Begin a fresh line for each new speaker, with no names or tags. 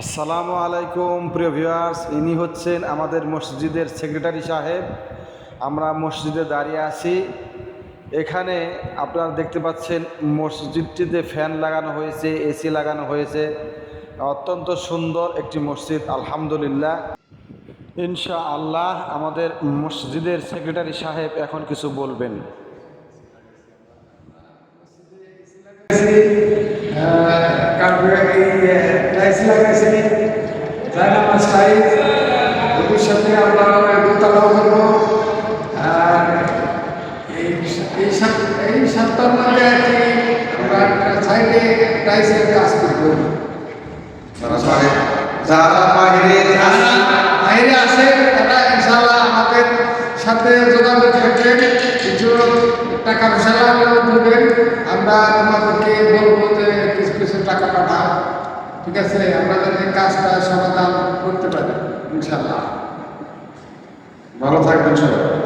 আসসালামু আলাইকুম, প্রিয় ভিউয়ার্স। ইনি হচ্ছেন আমাদের মসজিদের সেক্রেটারি সাহেব। আমরা মসজিদে দাঁড়িয়ে আছি। এখানে আপনারা দেখতে পাচ্ছেন মসজিদটিতে ফ্যান লাগানো হয়েছে, এসি লাগানো হয়েছে। অত্যন্ত সুন্দর একটি মসজিদ, আলহামদুলিল্লাহ। ইনশা আল্লাহ আমাদের মসজিদের সেক্রেটারি সাহেব এখন কিছু বলবেন।
টাইলস লাগাইছি জায়নামাজ টাইলস ভবিষ্যতে আমরা দোতলাও করব। আর এই এই সপ্তাহের মধ্যে আর কি আমরা সাইডে টাইলসের কাজ করব।
যারা
যারা বাইরে আসে তারা ইনশাআল্লাহ আমাদের সাথে যোগাযোগ করবেন কিছু টাকা পয়সা দেবেন আমরা তোমাদেরকে বলব যে কিছু কিছু টাকা পাঠাও। ঠিক আছে? আপনাদের যাতে কাজটা সমাধান করতে পারি ইনশাল্লাহ
ভালো থাকবেন সবাই।